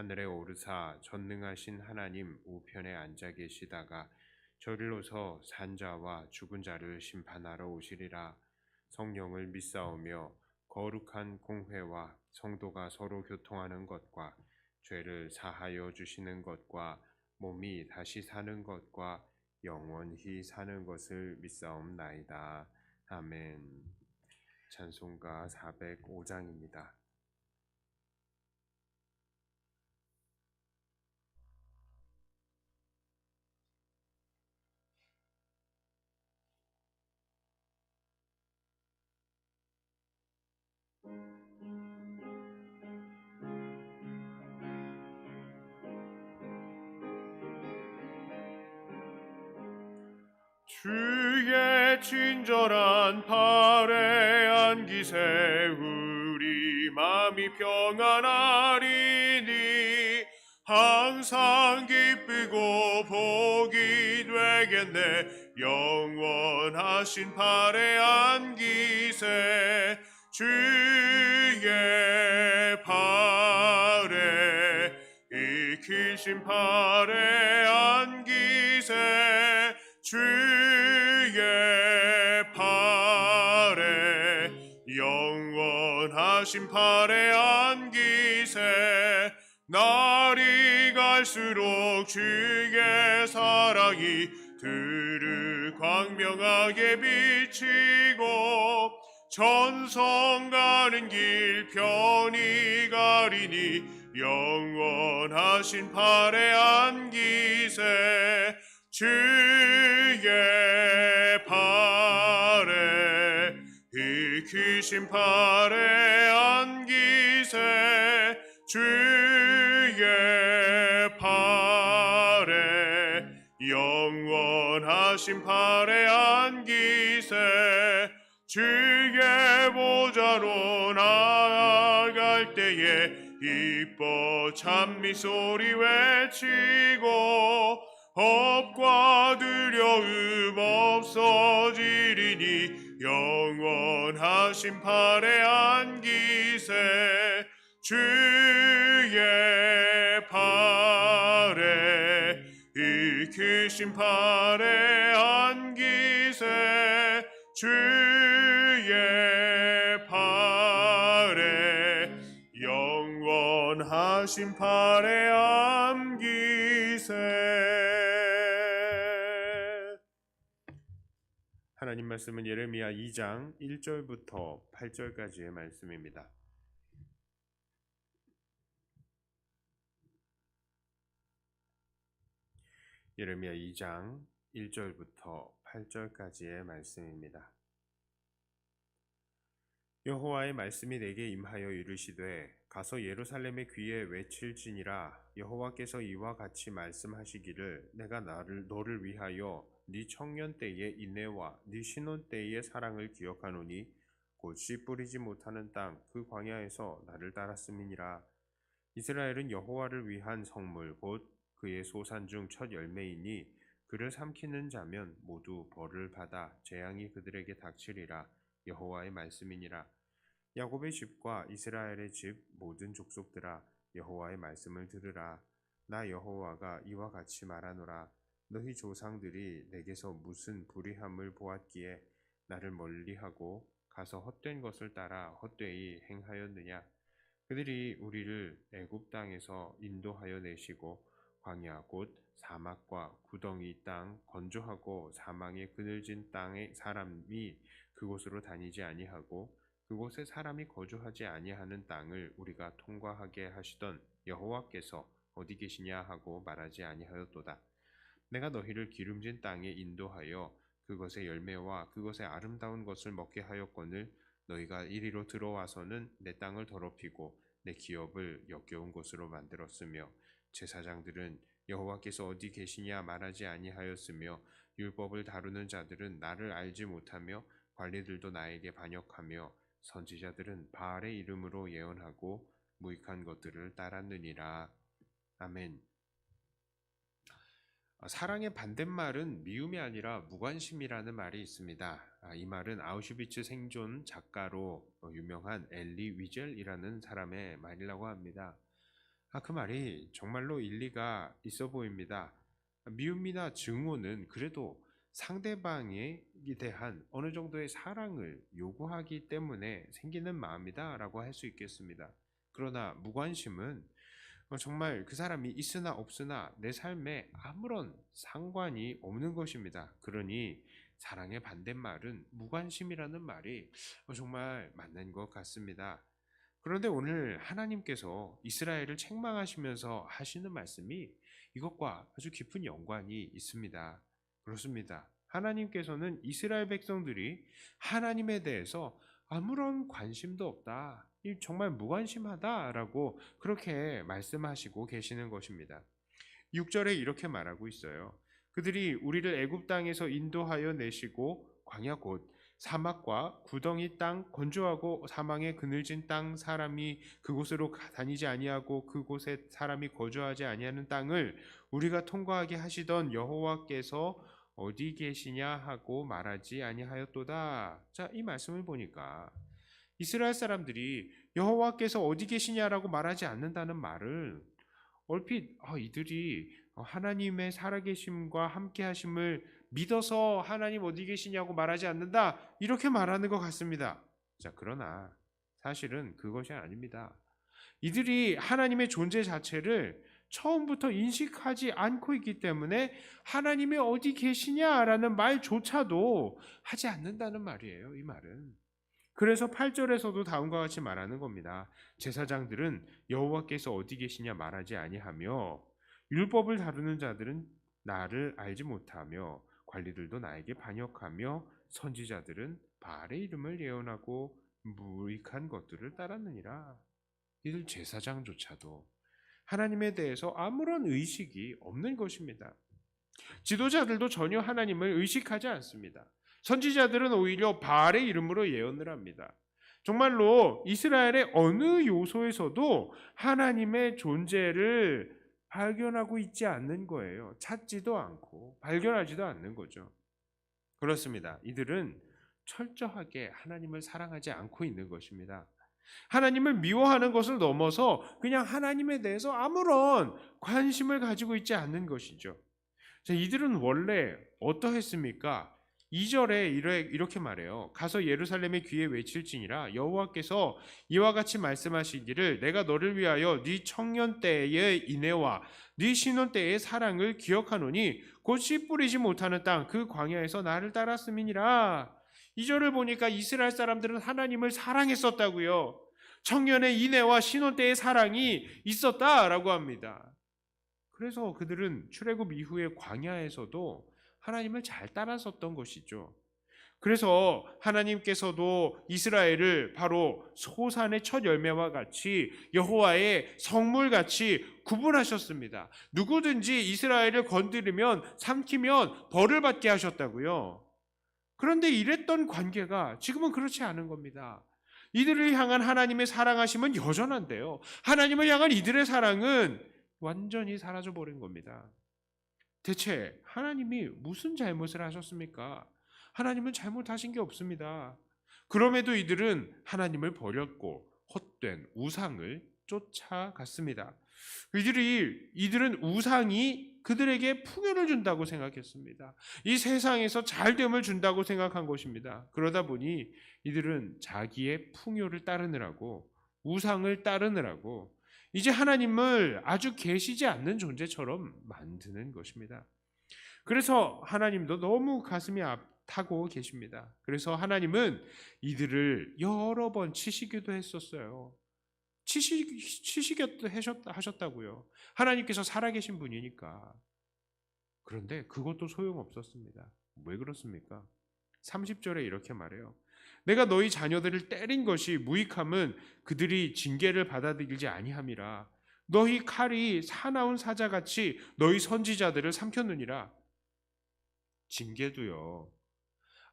하늘에 오르사 전능하신 하나님 우편에 앉아 계시다가 저리로서 산자와 죽은 자를 심판하러 오시리라 성령을 믿사오며 거룩한 공회와 성도가 서로 교통하는 것과 죄를 사하여 주시는 것과 몸이 다시 사는 것과 영원히 사는 것을 믿사옵나이다. 아멘. 찬송가 405장입니다. 주의 친절한 팔에 안기세 우리 마음이 평안하리니. 항상 기쁘고 복이 되겠네. 영원하신 팔에 안기세. 주의 팔에 익히신 팔에 안기세. 주 영원하신 팔에 안기세 날이 갈수록 주의 사랑이 들을 광명하게 비치고 전성 가는 길 편히 가리니 영원하신 팔에 안기세 주의 익히신 팔에 안기세 주의 팔에 영원하신 팔에 안기세 주의 보좌로 나아갈 때에 기뻐 찬미 소리 외치고 업과 두려움 없어지리니 영원하신 팔에 안기세 주의 팔에 익히신 팔에 안기세 주의 팔에 영원하신 팔에 안기세 하나님 말씀은 예레미야 2장 1절부터 8절까지의 말씀입니다. 예레미야 2장 1절부터 8절까지의 말씀입니다. 여호와의 말씀이 내게 임하여 이르시되 가서 예루살렘의 귀에 외칠지니라 여호와께서 이와 같이 말씀하시기를 내가 나를 너를 위하여 네 청년 때의 인내와 네 신혼 때의 사랑을 기억하노니 곧 씨 뿌리지 못하는 땅 그 광야에서 나를 따랐음이니라. 이스라엘은 여호와를 위한 성물 곧 그의 소산 중 첫 열매이니 그를 삼키는 자면 모두 벌을 받아 재앙이 그들에게 닥치리라 여호와의 말씀이니라. 야곱의 집과 이스라엘의 집 모든 족속들아 여호와의 말씀을 들으라. 나 여호와가 이와 같이 말하노라 너희 조상들이 내게서 무슨 불의함을 보았기에 나를 멀리하고 가서 헛된 것을 따라 헛되이 행하였느냐 그들이 우리를 애굽 땅에서 인도하여 내시고 광야 곧 사막과 구덩이 땅 건조하고 사망에 그늘진 땅의 사람이 그곳으로 다니지 아니하고 그곳에 사람이 거주하지 아니하는 땅을 우리가 통과하게 하시던 여호와께서 어디 계시냐 하고 말하지 아니하였도다. 내가 너희를 기름진 땅에 인도하여 그것의 열매와 그것의 아름다운 것을 먹게 하였거늘 너희가 이리로 들어와서는 내 땅을 더럽히고 내 기업을 역겨운 곳으로 만들었으며 제사장들은 여호와께서 어디 계시냐 말하지 아니하였으며 율법을 다루는 자들은 나를 알지 못하며 관리들도 나에게 반역하며 선지자들은 바알의 이름으로 예언하고 무익한 것들을 따랐느니라. 아멘. 아, 사랑의 반대말은 미움이 아니라 무관심이라는 말이 있습니다. 아, 이 말은 아우슈비츠 생존 작가로 어, 유명한 엘리 위젤이라는 사람의 말이라고 합니다. 아, 그 말이 정말로 일리가 있어 보입니다. 미움이나 증오는 그래도 상대방에 대한 어느 정도의 사랑을 요구하기 때문에 생기는 마음이다라고 할 수 있겠습니다. 그러나 무관심은 어, 정말 그 사람이 있으나 없으나 내 삶에 아무런 상관이 없는 것입니다. 그러니 사랑의 반대말은 무관심이라는 말이 어, 정말 맞는 것 같습니다. 그런데 오늘 하나님께서 이스라엘을 책망하시면서 하시는 말씀이 이것과 아주 깊은 연관이 있습니다. 그렇습니다. 하나님께서는 이스라엘 백성들이 하나님에 대해서 아무런 관심도 없다. 이 정말 무관심하다라고 그렇게 말씀하시고 계시는 것입니다. 6절에 이렇게 말하고 있어요. 그들이 우리를 애굽 땅에서 인도하여 내시고 광야 곧 사막과 구덩이 땅 건조하고 사망의 그늘진 땅 사람이 그곳으로 가- 다니지 아니하고 그곳에 사람이 거주하지 아니하는 땅을 우리가 통과하게 하시던 여호와께서 어디 계시냐 하고 말하지 아니하였도다. 자, 이 말씀을 보니까 이스라엘 사람들이 여호와께서 어디 계시냐라고 말하지 않는다는 말을 얼핏 아, 이들이 하나님의 살아계심과 함께하심을 믿어서 하나님 어디 계시냐고 말하지 않는다 이렇게 말하는 것 같습니다. 자 그러나 사실은 그것이 아닙니다. 이들이 하나님의 존재 자체를 처음부터 인식하지 않고 있기 때문에 하나님이 어디 계시냐라는 말조차도 하지 않는다는 말이에요. 이 말은. 그래서 8절에서도 다음과 같이 말하는 겁니다. 제사장들은 여호와께서 어디 계시냐 말하지 아니하며 율법을 다루는 자들은 나를 알지 못하며 관리들도 나에게 반역하며 선지자들은 바알의 이름을 예언하고 무익한 것들을 따랐느니라. 이들 제사장조차도 하나님에 대해서 아무런 의식이 없는 것입니다. 지도자들도 전혀 하나님을 의식하지 않습니다. 선지자들은 오히려 바알의 이름으로 예언을 합니다. 정말로 이스라엘의 어느 요소에서도 하나님의 존재를 발견하고 있지 않는 거예요. 찾지도 않고 발견하지도 않는 거죠. 그렇습니다. 이들은 철저하게 하나님을 사랑하지 않고 있는 것입니다. 하나님을 미워하는 것을 넘어서 그냥 하나님에 대해서 아무런 관심을 가지고 있지 않는 것이죠. 자, 이들은 원래 어떠했습니까? 2절에 이렇게 말해요. 가서 예루살렘의 귀에 외칠지니라 여호와께서 이와 같이 말씀하시기를 내가 너를 위하여 네 청년 때의 인애와 네 신혼 때의 사랑을 기억하노니 곧 씨 뿌리지 못하는 땅 그 광야에서 나를 따랐음이니라. 2절을 보니까 이스라엘 사람들은 하나님을 사랑했었다고요. 청년의 인애와 신혼 때의 사랑이 있었다라고 합니다. 그래서 그들은 출애굽 이후의 광야에서도 하나님을 잘 따랐었던 것이죠. 그래서 하나님께서도 이스라엘을 바로 소산의 첫 열매와 같이 여호와의 성물 같이 구분하셨습니다. 누구든지 이스라엘을 건드리면 삼키면 벌을 받게 하셨다고요. 그런데 이랬던 관계가 지금은 그렇지 않은 겁니다. 이들을 향한 하나님의 사랑하심은 여전한데요. 하나님을 향한 이들의 사랑은 완전히 사라져 버린 겁니다. 대체 하나님이 무슨 잘못을 하셨습니까? 하나님은 잘못하신 게 없습니다. 그럼에도 이들은 하나님을 버렸고 헛된 우상을 쫓아갔습니다. 이들이 이들은 우상이 그들에게 풍요를 준다고 생각했습니다. 이 세상에서 잘됨을 준다고 생각한 것입니다. 그러다 보니 이들은 자기의 풍요를 따르느라고 우상을 따르느라고 이제 하나님을 아주 계시지 않는 존재처럼 만드는 것입니다. 그래서 하나님도 너무 가슴이 아타고 계십니다. 그래서 하나님은 이들을 여러 번 치시기도 했었어요. 치시, 치시기도 하셨다고요. 하나님께서 살아계신 분이니까. 그런데 그것도 소용없었습니다. 왜 그렇습니까? 30절에 이렇게 말해요. 내가 너희 자녀들을 때린 것이 무익함은 그들이 징계를 받아들이지 아니함이라. 너희 칼이 사나운 사자같이 너희 선지자들을 삼켰느니라. 징계도요.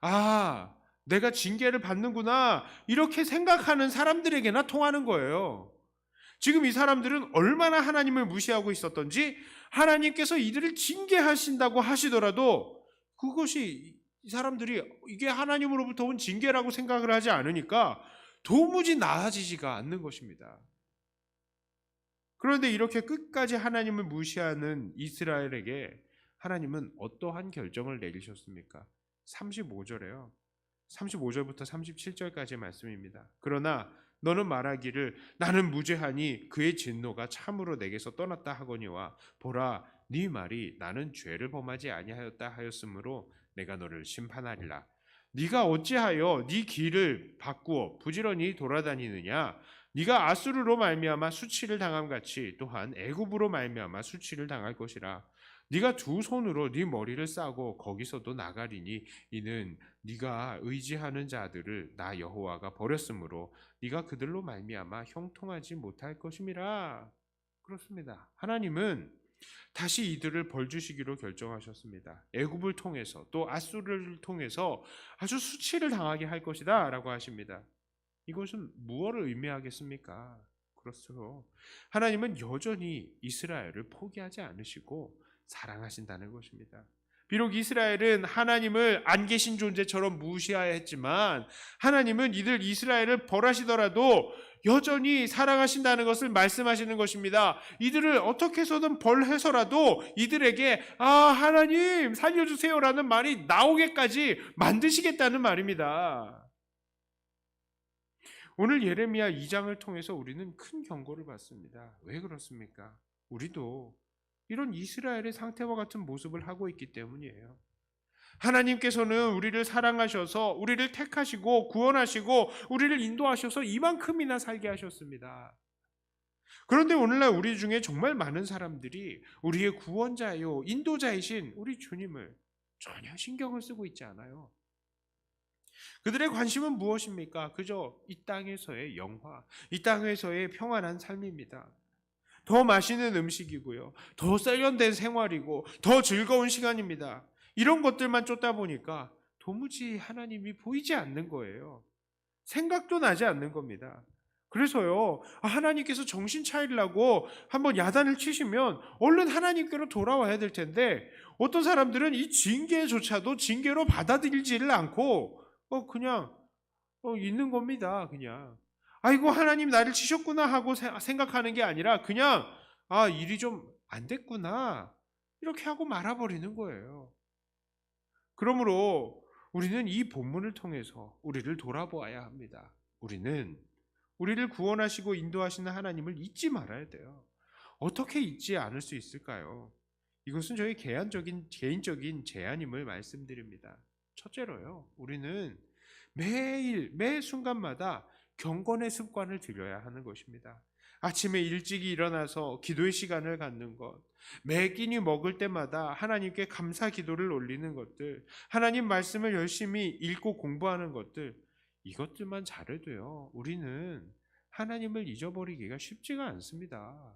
아, 내가 징계를 받는구나. 이렇게 생각하는 사람들에게나 통하는 거예요. 지금 이 사람들은 얼마나 하나님을 무시하고 있었던지 하나님께서 이들을 징계하신다고 하시더라도 그것이 이 사람들이 이게 하나님으로부터 온 징계라고 생각을 하지 않으니까 도무지 나아지지가 않는 것입니다. 그런데 이렇게 끝까지 하나님을 무시하는 이스라엘에게 하나님은 어떠한 결정을 내리셨습니까? 35절에요. 35절부터 37절까지의 말씀입니다. 그러나 너는 말하기를 나는 무죄하니 그의 진노가 참으로 내게서 떠났다 하거니와 보라 네 말이 나는 죄를 범하지 아니하였다 하였으므로 내가 너를 심판하리라. 네가 어찌하여 네 길을 바꾸어 부지런히 돌아다니느냐? 네가 아수르로 말미암아 수치를 당함 같이 또한 애굽으로 말미암아 수치를 당할 것이라. 네가 두 손으로 네 머리를 싸고 거기서도 나가리니 이는 네가 의지하는 자들을 나 여호와가 버렸으므로 네가 그들로 말미암아 형통하지 못할 것임이라. 그렇습니다. 하나님은 다시 이들을 벌 주시기로 결정하셨습니다. 애굽을 통해서 또 아수르를 통해서 아주 수치를 당하게 할 것이다라고 하십니다. 이것은 무엇을 의미하겠습니까? 그렇죠. 하나님은 여전히 이스라엘을 포기하지 않으시고 사랑하신다는 것입니다. 비록 이스라엘은 하나님을 안 계신 존재처럼 무시하였지만 하나님은 이들 이스라엘을 벌하시더라도 여전히 사랑하신다는 것을 말씀하시는 것입니다. 이들을 어떻게 해서든 벌해서라도 이들에게 아 하나님 살려주세요라는 말이 나오게까지 만드시겠다는 말입니다. 오늘 예레미야 2장을 통해서 우리는 큰 경고를 받습니다. 왜 그렇습니까? 우리도 이런 이스라엘의 상태와 같은 모습을 하고 있기 때문이에요. 하나님께서는 우리를 사랑하셔서 우리를 택하시고 구원하시고 우리를 인도하셔서 이만큼이나 살게 하셨습니다. 그런데 오늘날 우리 중에 정말 많은 사람들이 우리의 구원자요, 인도자이신 우리 주님을 전혀 신경을 쓰고 있지 않아요. 그들의 관심은 무엇입니까? 그저 이 땅에서의 영화, 이 땅에서의 평안한 삶입니다. 더 맛있는 음식이고요. 더 세련된 생활이고 더 즐거운 시간입니다. 이런 것들만 쫓다 보니까 도무지 하나님이 보이지 않는 거예요. 생각도 나지 않는 겁니다. 그래서요, 아, 하나님께서 정신 차리려고 한번 야단을 치시면 얼른 하나님께로 돌아와야 될 텐데 어떤 사람들은 이 징계조차도 징계로 받아들이지를 않고 어, 그냥 어, 있는 겁니다. 그냥 아이고 하나님 나를 치셨구나 하고 생각하는 게 아니라 그냥 아 일이 좀 안 됐구나 이렇게 하고 말아버리는 거예요. 그러므로 우리는 이 본문을 통해서 우리를 돌아보아야 합니다. 우리는 우리를 구원하시고 인도하시는 하나님을 잊지 말아야 돼요. 어떻게 잊지 않을 수 있을까요? 이것은 저희 개인적인 개인적인 제안임을 말씀드립니다. 첫째로요. 우리는 매일 매 순간마다 경건의 습관을 들여야 하는 것입니다. 아침에 일찍이 일어나서 기도의 시간을 갖는 것, 매 끼니 먹을 때마다 하나님께 감사 기도를 올리는 것들, 하나님 말씀을 열심히 읽고 공부하는 것들, 이것들만 잘해도요, 우리는 하나님을 잊어버리기가 쉽지가 않습니다.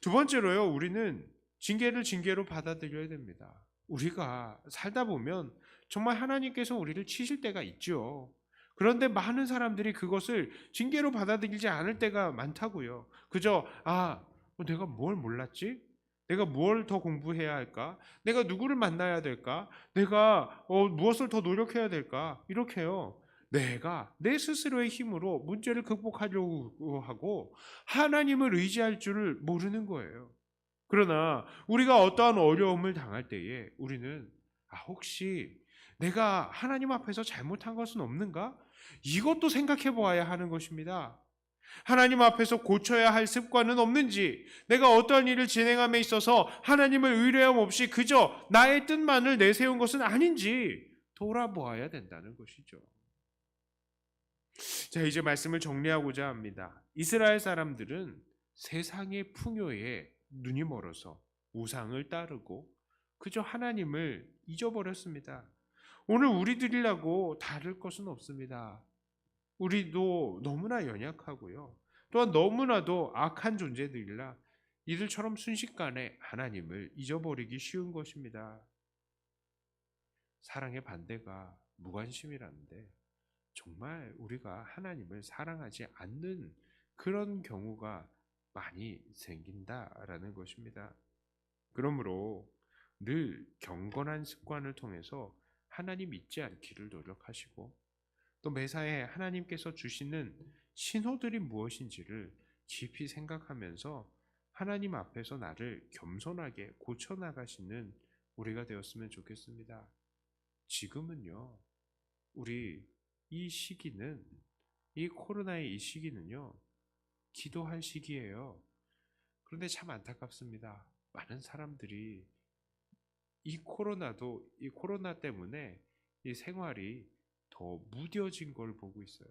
두 번째로요, 우리는 징계를 징계로 받아들여야 됩니다. 우리가 살다 보면 정말 하나님께서 우리를 치실 때가 있죠. 그런데 많은 사람들이 그것을 징계로 받아들이지 않을 때가 많다고요. 그저 아, 어, 내가 뭘 몰랐지? 내가 뭘 더 공부해야 할까? 내가 누구를 만나야 될까? 내가 어, 무엇을 더 노력해야 될까? 이렇게요. 내가 내 스스로의 힘으로 문제를 극복하려고 하고 하나님을 의지할 줄을 모르는 거예요. 그러나 우리가 어떠한 어려움을 당할 때에 우리는 아, 혹시 내가 하나님 앞에서 잘못한 것은 없는가? 이것도 생각해 보아야 하는 것입니다. 하나님 앞에서 고쳐야 할 습관은 없는지, 내가 어떠한 일을 진행함에 있어서 하나님을 의뢰함 없이 그저 나의 뜻만을 내세운 것은 아닌지 돌아보아야 된다는 것이죠. 자, 이제 말씀을 정리하고자 합니다. 이스라엘 사람들은 세상의 풍요에 눈이 멀어서 우상을 따르고 그저 하나님을 잊어버렸습니다. 오늘 우리들이라고 다를 것은 없습니다. 우리도 너무나 연약하고요. 또한 너무나도 악한 존재들이라 이들처럼 순식간에 하나님을 잊어버리기 쉬운 것입니다. 사랑의 반대가 무관심이라는데 정말 우리가 하나님을 사랑하지 않는 그런 경우가 많이 생긴다라는 것입니다. 그러므로 늘 경건한 습관을 통해서 하나님 잊지 않기를 노력하시고 또 매사에 하나님께서 주시는 신호들이 무엇인지를 깊이 생각하면서 하나님 앞에서 나를 겸손하게 고쳐 나가시는 우리가 되었으면 좋겠습니다. 지금은요, 우리 이 시기는, 이 코로나의 이 시기는요, 기도할 시기예요. 그런데 참 안타깝습니다. 많은 사람들이 이 코로나도, 이 코로나 때문에 이 생활이 더 무뎌진 걸 보고 있어요.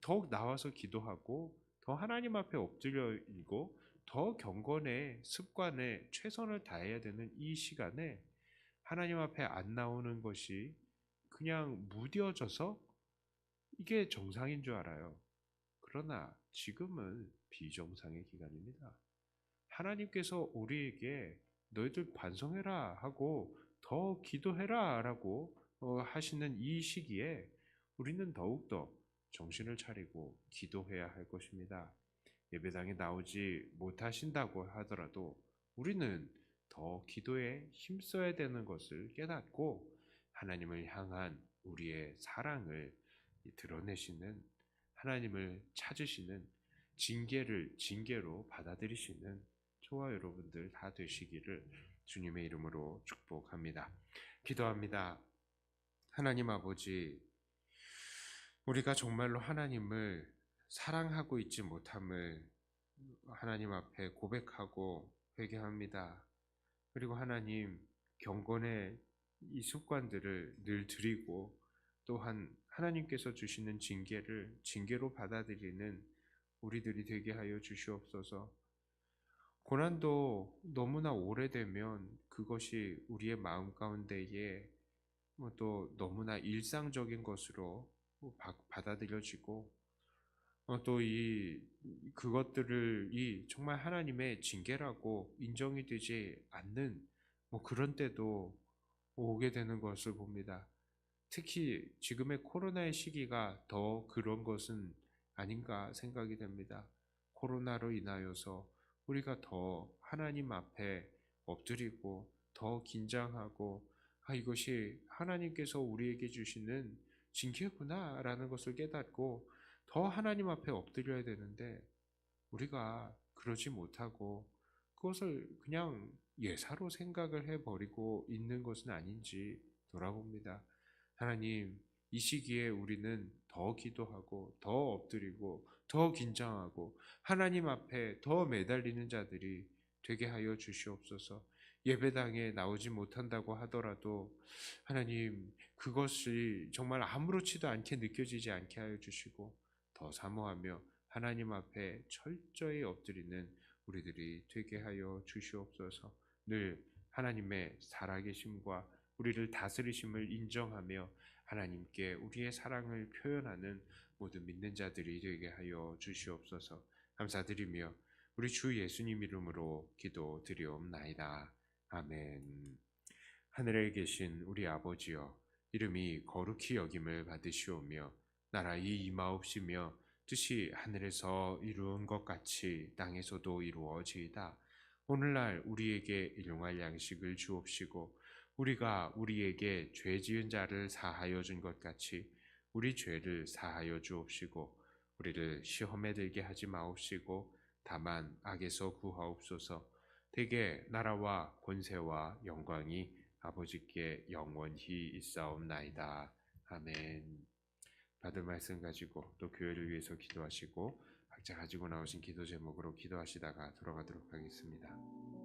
더욱 나와서 기도하고, 더 하나님 앞에 엎드려 있고, 더 경건의 습관에 최선을 다해야 되는 이 시간에 하나님 앞에 안 나오는 것이 그냥 무뎌져서 이게 정상인 줄 알아요. 그러나 지금은 비정상의 기간입니다. 하나님께서 우리에게 너희들 반성해라 하고 더 기도해라 라고 어, 하시는 이 시기에 우리는 더욱더 정신을 차리고 기도해야 할 것입니다. 예배당에 나오지 못하신다고 하더라도 우리는 더 기도에 힘써야 되는 것을 깨닫고 하나님을 향한 우리의 사랑을 드러내시는 하나님을 찾으시는 징계를 징계로 받아들이시는 저와 여러분들 다 되시기를 주님의 이름으로 축복합니다. 기도합니다. 하나님 아버지, 우리가 정말로 하나님을 사랑하고 있지 못함을 하나님 앞에 고백하고 회개합니다. 그리고 하나님 경건의 이 습관들을 늘 드리고 또한 하나님께서 주시는 징계를 징계로 받아들이는 우리들이 되게 하여 주시옵소서. 고난도 너무나 오래되면 그것이 우리의 마음 가운데에 뭐또 너무나 일상적인 것으로 뭐 바- 받아들여지고 어, 또이 그것들을 이 정말 하나님의 징계라고 인정이 되지 않는 뭐 그런 때도 오게 되는 것을 봅니다. 특히 지금의 코로나의 시기가 더 그런 것은 아닌가 생각이 됩니다. 코로나로 인하여서 우리가 더 하나님 앞에 엎드리고 더 긴장하고 아 이것이 하나님께서 우리에게 주시는 징계구나라는 것을 깨닫고 더 하나님 앞에 엎드려야 되는데 우리가 그러지 못하고 그것을 그냥 예사로 생각을 해버리고 있는 것은 아닌지 돌아봅니다. 하나님, 이 시기에 우리는 더 기도하고, 더 엎드리고, 더 긴장하고, 하나님 앞에 더 매달리는 자들이 되게 하여 주시옵소서. 예배당에 나오지 못한다고 하더라도, 하나님, 그것이 정말 아무렇지도 않게 느껴지지 않게 하여 주시고, 더 사모하며 하나님 앞에 철저히 엎드리는 우리들이 되게 하여 주시옵소서. 늘 하나님의 살아계심과 우리를 다스리심을 인정하며 하나님께 우리의 사랑을 표현하는 모든 믿는 자들이 되게 하여 주시옵소서. 감사드리며 우리 주 예수님 이름으로 기도드리옵나이다. 아멘. 하늘에 계신 우리 아버지여 이름이 거룩히 여김을 받으시오며 나라의 임하옵시며 뜻이 하늘에서 이루은 것 같이 땅에서도 이루어지이다. 오늘날 우리에게 일용할 양식을 주옵시고 우리가 우리에게 죄 지은 자를 사하여 준 것 같이 우리 죄를 사하여 주옵시고 우리를 시험에 들게 하지 마옵시고 다만 악에서 구하옵소서 대개 나라와 권세와 영광이 아버지께 영원히 있사옵나이다. 아멘. 받을 말씀 가지고 또 교회를 위해서 기도하시고 각자 가지고 나오신 기도 제목으로 기도하시다가 돌아가도록 하겠습니다.